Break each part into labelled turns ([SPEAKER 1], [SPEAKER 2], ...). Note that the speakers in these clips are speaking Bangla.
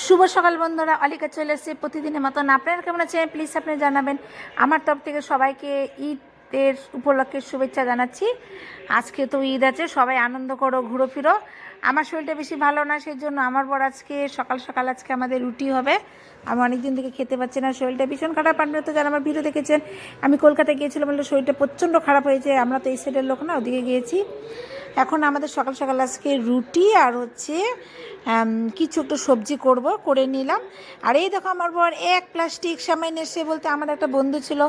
[SPEAKER 1] শুভ সকাল বন্ধুরা। অলিকা চলে এসেছে প্রতিদিনের মতন। আপনারা কেমন আছেন? প্লিজ আপনি জানাবেন। আমার তরফ থেকে সবাইকে ঈদের উপলক্ষে শুভেচ্ছা জানাচ্ছি। আজকে তো ঈদ আছে, সবাই আনন্দ করো ঘুরো ফিরো আমার শরীরটা বেশি ভালো না সেই জন্য আমার বর আজকে সকাল সকাল আজকে আমাদের রুটি হবে। আমি অনেকদিন থেকে খেতে পাচ্ছি না, শরীরটা ভীষণ খারাপ। আপনারা তো যারা আমার ভিডিও দেখেছেন, আমি কলকাতায় গিয়েছিলাম বলে শরীরটা প্রচণ্ড খারাপ হয়েছে। আমরা তো এই সাইডের লোক না, ওদিকে গিয়েছি। এখন আমাদের সকাল সকাল আজকে রুটি আর হচ্ছে কিছু একটু সবজি করব, করে নিলাম। আর এই দেখো আমার বর এক প্লাস্টিক শ্যামাই নেসে বলতে আমার একটা বন্ধু ছিল।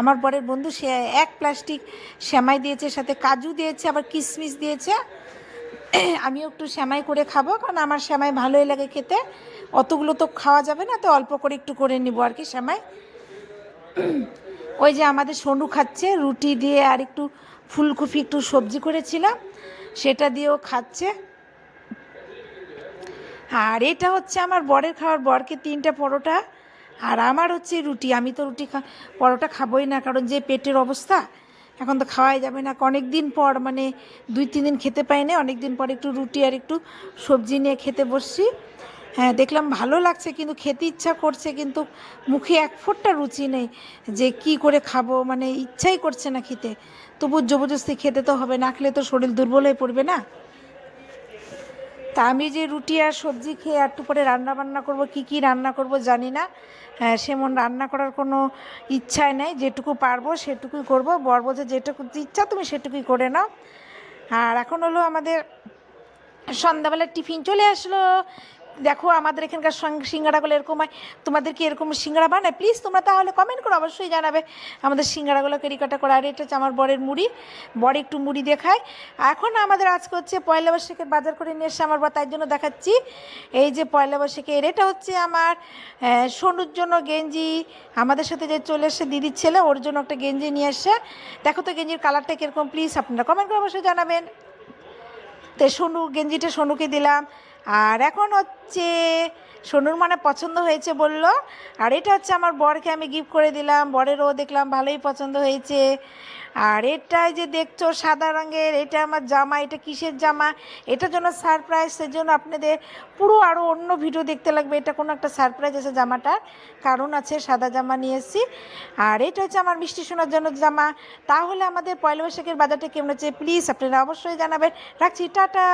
[SPEAKER 1] আমার বরের বন্ধু, সে এক প্লাস্টিক শ্যামাই দিয়েছে, সাথে কাজু দিয়েছে, আবার কিশমিশ দিয়েছে। আমিও একটু শ্যামাই করে খাব, কারণ আমার শ্যামাই ভালোই লাগে খেতে। অতগুলো তো খাওয়া যাবে না, তো অল্প করে একটু করে নিব আর কি শ্যামাই ওই যে আমাদের সোনু খাচ্ছে, রুটি দিয়ে আর একটু ফুলকপি একটু সবজি করেছিলাম, সেটা দিয়েও খাচ্ছে। আর এটা হচ্ছে আমার বরের খাওয়ার, বরকে তিনটা পরোটা, আর আমার হচ্ছে রুটি। আমি তো রুটি পরোটা খাবোই না, কারণ যে পেটের অবস্থা, এখন তো খাওয়াই যাবে না। অনেক দিন পর মানে দুই, তিন দিন খেতে পাই না অনেক দিন পর একটু রুটি আর একটু সবজি নিয়ে খেতে বসছি। হ্যাঁ দেখলাম ভালো লাগছে কিন্তু খেতে ইচ্ছা করছে কিন্তু মুখে এক ফোঁটটা রুচি নেই যে কি করে খাব মানে ইচ্ছাই করছে না খেতে। তবু জবরদস্তি খেতে তো হবে না খেলে তো শরীর দুর্বল হয়ে পড়বে না? তা আমি যে রুটি আর সবজি খেয়ে একটু পরে রান্না বান্না করব কি কি রান্না করব জানি না। হ্যাঁ, সেমন রান্না করার কোনো ইচ্ছাই নেই যেটুকু পারব সেটুকুই করব। বর বলছে যেটুকু ইচ্ছা তুমি সেটুকুই করে নাও। আর এখন হলো আমাদের সন্ধ্যাবেলার টিফিন চলে আসলো। দেখো, আমাদের এখানকার সিঙ্গাড়াগুলো এরকম হয়। তোমাদের কি এরকম সিঙ্গাড়া বানায়? প্লিজ তোমরা তাহলে কমেন্ট করো অবশ্যই জানাবে। আমাদের সিঙ্গাড়াগুলো কেরিকাটা করে আর এটা হচ্ছে আমার বরের মুড়ি। বর একটু মুড়ি দিয়ে খায় এখন আমাদের আজকে হচ্ছে পয়লা বৈশাখের বাজার করে নিয়ে এসে আমার বা তাই জন্য দেখাচ্ছি। এই যে পয়লা বৈশাখের এটা হচ্ছে আমার সোনুর জন্য গেঞ্জি। আমাদের সাথে যে চলে এসে দিদির ছেলে, ওর জন্য একটা গেঞ্জি নিয়ে এসে দেখো তো গেঞ্জির কালারটা কীরকম। প্লিজ আপনারা কমেন্ট করে অবশ্যই জানাবেন। তো সোনু, গেঞ্জিটা সোনুকে দিলাম। আর এখন হচ্ছে সোনুর মানে পছন্দ হয়েছে বলল, আর এটা হচ্ছে আমার বরকে আমি গিফট করে দিলাম, বরেরও দেখলাম ভালোই পছন্দ হয়েছে। আর এটাই যে দেখছ সাদা রঙের, এটা আমার জামা, এটা কিসের জামা? এটার জন্য সারপ্রাইজ সেজন্য আপনাদের পুরো আরও অন্য ভিডিও দেখতে লাগবে। এটা কোনো একটা সারপ্রাইজ আছে জামাটার কারণ আছে সাদা জামা নিয়ে এসেছি। আর এটা হচ্ছে আমার মিষ্টি সোনার জন্য জামা। তাহলে আমাদের পয়লা বৈশাখের বাজারটা কেমন হচ্ছে? প্লিজ আপনারা অবশ্যই জানাবেন। রাখছি, টাটা!